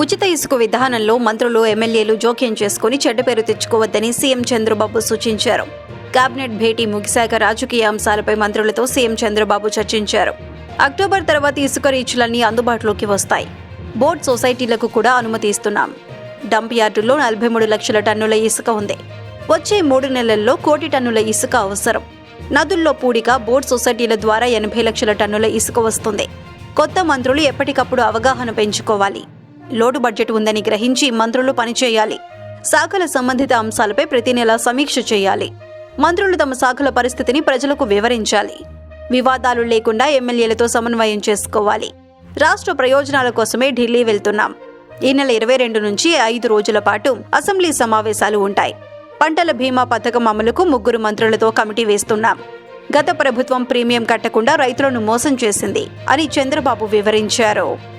ఉచిత ఇసుక విధానంలో మంత్రులు ఎమ్మెల్యేలు జోక్యం చేసుకుని చెడ్డ పేరు తెచ్చుకోవద్దని సీఎం చంద్రబాబు సూచించారు. కేబినెట్ భేటీ ముగిశాక రాజకీయ అంశాలపై మంత్రులతో సీఎం చంద్రబాబు చర్చించారు. అక్టోబర్ తర్వాత ఇసుక రీచ్లన్నీ అందుబాటులోకి వస్తాయి. బోర్డ్ సొసైటీలకు కూడా అనుమతి ఇస్తున్నాం. డంప్ యార్డుల్లో నలభై మూడు లక్షల టన్నుల ఇసుక ఉంది. వచ్చే మూడు నెలల్లో కోటి టన్నుల ఇసుక అవసరం. నదుల్లో పూడిక బోర్డ్ సొసైటీల ద్వారా ఎనభై లక్షల టన్నుల ఇసుక వస్తుంది. కొత్త మంత్రులు ఎప్పటికప్పుడు అవగాహన పెంచుకోవాలి. లోటు బడ్జెట్ ఉందని గ్రహించి మంత్రులు పనిచేయాలి. శాఖల సంబంధిత అంశాలపై ప్రతి నెల సమీక్ష చేయాలి. మంత్రులు తమ శాఖల పరిస్థితిని ప్రజలకు వివరించాలి. వివాదాలు లేకుండా ఎమ్మెల్యేలతో సమన్వయం చేసుకోవాలి. రాష్ట్ర ప్రయోజనాల కోసమే ఢిల్లీ వెళ్తున్నాం. ఈ నెల ఇరవై రెండు నుంచి ఐదు రోజుల పాటు అసెంబ్లీ సమావేశాలు ఉంటాయి. పంటల బీమా పథకం అమలుకు ముగ్గురు మంత్రులతో కమిటీ వేస్తున్నాం. గత ప్రభుత్వం ప్రీమియం కట్టకుండా రైతులను మోసం చేసింది అని చంద్రబాబు వివరించారు.